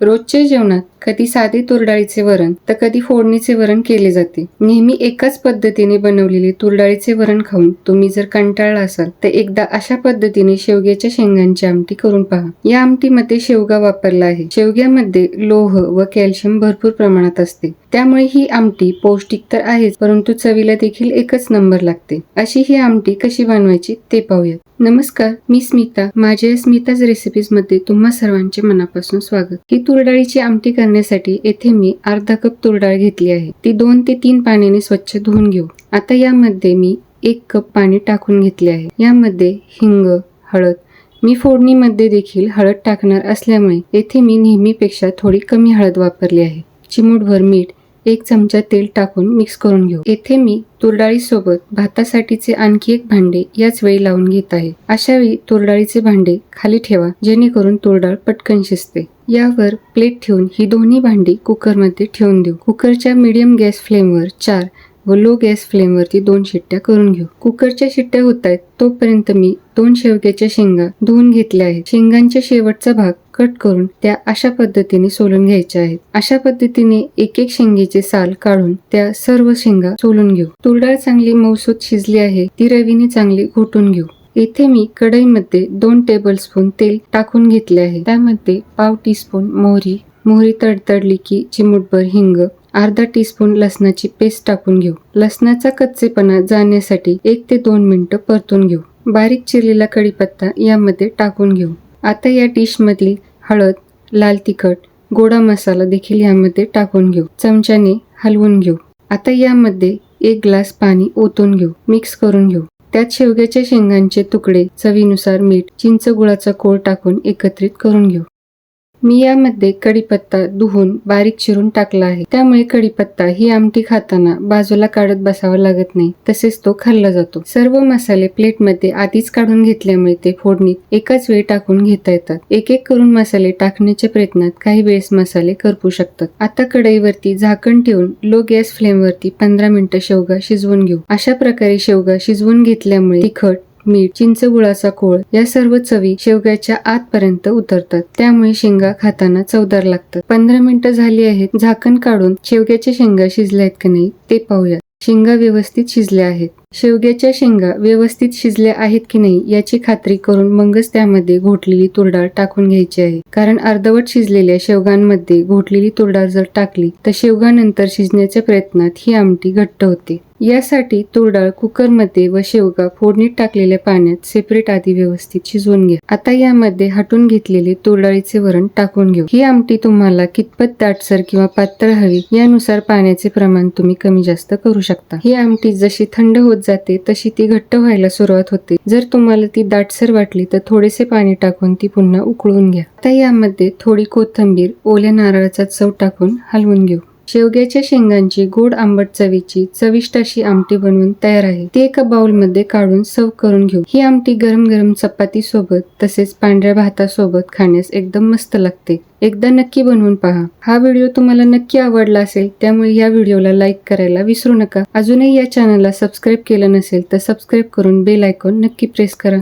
रोजच्या जेवणात कधी साधे तुरडाळीचे वरण तर कधी फोडणीचे वरण केले जाते. नेहमी एकाच पद्धतीने बनवलेले तुरडाळीचे वरण खाऊन तुम्ही जर कंटाळला असाल तर एकदा अशा पद्धतीने शेवग्याच्या शेंगांची आमटी करून पहा. या आमटीमध्ये शेवगा वापरला आहे. शेवग्यामध्ये लोह व कॅल्शियम भरपूर प्रमाणात असते. त्यामुळे ही आमटी पौष्टिक तर आहेच परंतु चवीला देखील एकच नंबर लागते. अशी ही आमटी कशी बनवायची ते पाहूयात. नमस्कार मी स्मिता. माझ्या स्मिताज रेसिपीजमध्ये तुम्हा सर्वांचे मनापासून स्वागत. ही तुरडाळीची आमटी करण्यासाठी येथे मी अर्धा कप तुरडाळ घेतली आहे. ती दोन ते तीन पाण्याने स्वच्छ धुवून घेऊ. आता यामध्ये मी एक कप पाणी टाकून घेतले आहे. यामध्ये हिंग हळद मी फोडणीमध्ये देखील हळद टाकणार असल्यामुळे येथे मी नेहमीपेक्षा थोडी कमी हळद वापरली आहे. चिमूटभर मीठ एक चमचा तेल टाकून मिक्स करून घेऊ. येथे मी तुरडाळीसोबत भातासाठीचे आणखी एक भांडे याच वेळी लावून घेत आहे. अशा वेळी तुरडाळीचे भांडे खाली ठेवा जेणेकरून तुरडाळ पटकन शिजते. यावर प्लेट ठेवून ही दोन्ही भांडी कुकरमध्ये ठेवून देऊ. कुकरच्या मीडियम गॅस फ्लेमवर चार व लो गॅस फ्लेमवरती दोन शिट्ट्या करून घेऊ. कुकरच्या शिट्ट्या होत आहेत तोपर्यंत मी दोन शेवग्याच्या शेंगा धुवून घेतल्या आहेत. शेंगांच्या शेवटचा भाग कट करून त्या अशा पद्धतीने सोलून घ्यायच्या आहेत. अशा पद्धतीने एक एक शेंगेचे साल काढून त्या सर्व शेंगा सोलून घेऊ. तुरडाळ चांगली मौसूत शिजली आहे ती रवीने चांगली घोटून घेऊ. येथे मी कढईमध्ये दोन टेबलस्पून तेल टाकून घेतले आहे. त्यामध्ये पाव टीस्पून मोहरी मोहरी तडतडली की चिमूटभर हिंग अर्धा टीस्पून लसणाची पेस्ट टाकून घेऊ. लसणाचा कच्चेपणा जाण्यासाठी एक ते दोन मिनिटं परतून घेऊ. बारीक चिरलेला कढीपत्ता यामध्ये टाकून घेऊ. आता या डिश मधील हळद लाल तिखट गोडा मसाला देखील यामध्ये टाकून घेऊ. चमच्याने हलवून घेऊ. आता यामध्ये एक ग्लास पाणी ओतून घेऊ. मिक्स करून घेऊ. त्यात शेवग्याच्या शेंगांचे तुकडे चवीनुसार मीठ चिंच गुळाचा कोळ टाकून एकत्रित करून घेऊ. मी यामध्ये कढीपत्ता धुवून बारीक चिरून टाकला आहे. त्यामुळे कढीपत्ता ही आमटी खाताना बाजूला काढत बसावा लागत नाही. तसेच तो खाल्ला जातो. सर्व मसाले प्लेटमध्ये आधीच काढून घेतल्यामुळे ते फोडणीत एकाच वेळी टाकून घेता येतात. एक एक करून मसाले टाकण्याच्या प्रयत्नात काही वेळेस मसाले करपू शकतात. आता कढईवरती झाकण ठेवून लो गॅस फ्लेमवरती पंधरा मिनिटं शेवगा शिजवून घेऊ. अशा प्रकारे शेवगा शिजवून घेतल्यामुळे तिखट मीठ चिंच गुळाचा कोळ या सर्व चवी शेवग्याच्या आतपर्यंत उतरतात. त्यामुळे शेंगा खाताना चवदार लागतात. पंधरा मिनिटं झाली आहेत. झाकण काढून शेवग्याच्या शेंगा शिजल्या आहेत का नाही ते पाहूया शेंगा व्यवस्थित शिजल्या आहेत. शेवग्याच्या शेंगा व्यवस्थित शिजल्या आहेत की नाही याची खात्री करून मगच त्यामध्ये घोटलेली तुरडाळ टाकून घ्यायची आहे. कारण अर्धवट शिजलेल्या शेवगांमध्ये घोटलेली तुरडाळ जर टाकली तर शेवगानंतर शिजण्याच्या प्रयत्नात ही आमटी घट्ट होते. यासाठी तुरडाळ कुकरमध्ये व शेवगा फोडणीत टाकलेल्या पाण्यात सेपरेट आधी व्यवस्थित शिजवून घ्या. आता यामध्ये हटून घेतलेले तुरडाळीचे वरण टाकून घेऊ. ही आमटी तुम्हाला कितपत दाटसर किंवा पातळ हवी यानुसार पाण्याचे प्रमाण तुम्ही कमी जास्त करू शकता. ही आमटी जशी थंड होत जाते तशी ती घट्ट व्हायला सुरुवात होते. जर तुम्हाला ती दाटसर वाटली तर थोडेसे पाणी टाकून ती पुन्हा उकळून घ्या. आता यामध्ये थोडी कोथिंबीर ओल्या नारळाचा चव टाकून हलवून घेऊ. शेवग्याच्या शेंगांची गोड आंबट चवीची चविष्ट अशी आमटी बनवून तयार आहे. ती एका बाउलमध्ये काढून सर्व करून घेऊ. ही आमटी गरम गरम चपाती सोबत तसेच पांढऱ्या भातासोबत खाण्यास एकदम मस्त लागते. एकदा नक्की बनवून पहा. हा व्हिडिओ तुम्हाला नक्की आवडला असेल त्यामुळे या व्हिडिओला लाईक करायला विसरू नका. अजूनही या चॅनलला सबस्क्राईब केलं नसेल तर सबस्क्राईब करून बेल आयकॉन नक्की प्रेस करा.